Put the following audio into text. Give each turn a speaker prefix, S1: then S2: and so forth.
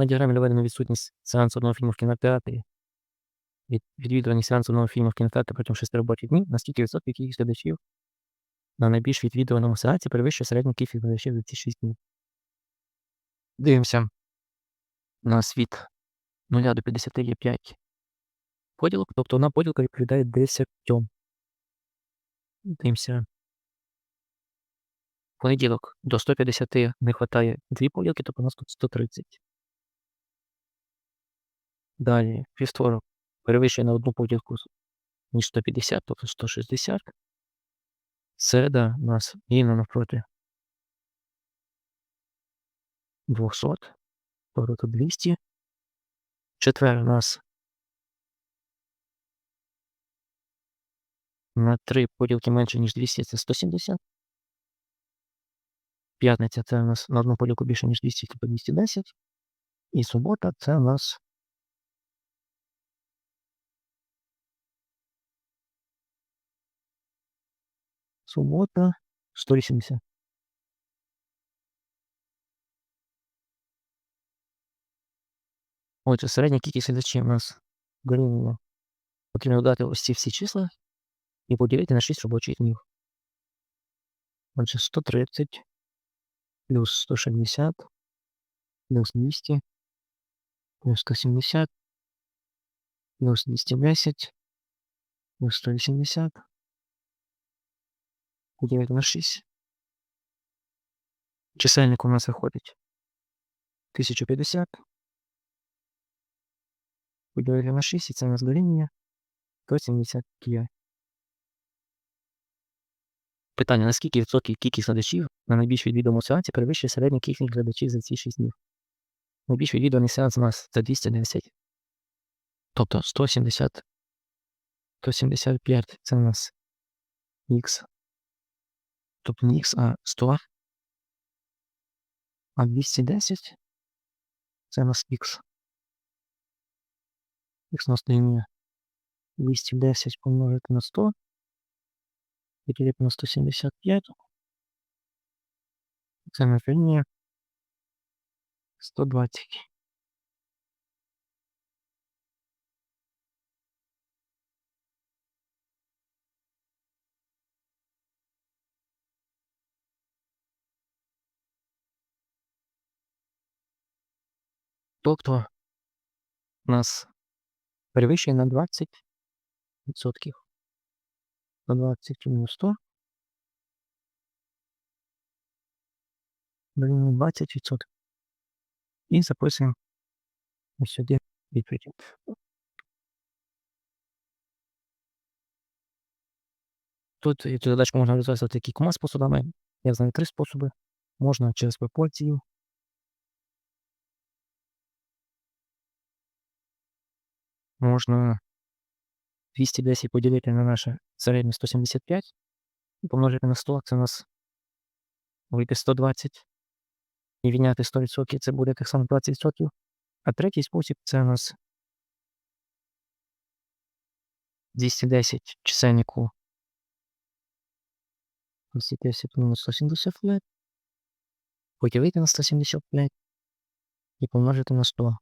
S1: На діаграмі наведено відсутність сеансу одного фільму в кінотеатрі. Від відвідування сеансу одного фільму в кінотеатрі протягом 6 робочих днів на скільки відсотків кількість глядачів на найбільш відвідуваному сеансі перевищує середню кількість глядачів за ці 6 днів. Дивимося. У нас від 0 до 50 є 5 поділок, тобто одна поділка відповідає 10. Дивимося. Понеділок до 150 не вистачає 2 поділки, тобто у нас тут 130. Далі, вівторок перевищує на одну поділку ніж 150, тобто 160. Середа у нас рівно навпроти 200, тобто 200. Четвер у нас на 3 поділки менше, ніж 200, це 170. П'ятниця це у нас на одну поділку більше, ніж 200, тобто 210. І субота це у нас субота 180. Отже, середня кількість глядачів у нас дорівнює. Потрібно додати ось ці всі числа і поділити на 6 робочих днів. Отже, 130 плюс 160 плюс 200 плюс 170 плюс 210 плюс 180 поділити на 6. Чисельник у нас виходить 1050 поділити на 6, і це у нас дорівнює 175. Питання: наскільки відсотків кількість глядачів на найбільш відвідуваному сеансі перевищує середню кількість глядачів за ці 6 днів? Найбільш відвідуваний сеанс у нас це 210. Тобто 170. 175 це у нас Х. Тобто не Х, а 100. А 210 це у нас Х. Х у нас дорівнює 210 помножити на 100 поділити на 175. Це на рівні 120. Тобто у нас перевищує на 20 відсотків. На 20 мінус 100. Дорівнює 20 відсотків. І записуємо сюди відповідь. Тут цю задачку можна розв'язувати кількома способами. Я знаю три способи. Можна через пропорцію. Можна 210 поділити на наше середнє 175 і помножити на 100, це у нас вийде 120. І відняти 100% це буде так само 20%. А третій спосіб це у нас 210 чисельнику 210 мінус 175, поділити на 175 і помножити на 100.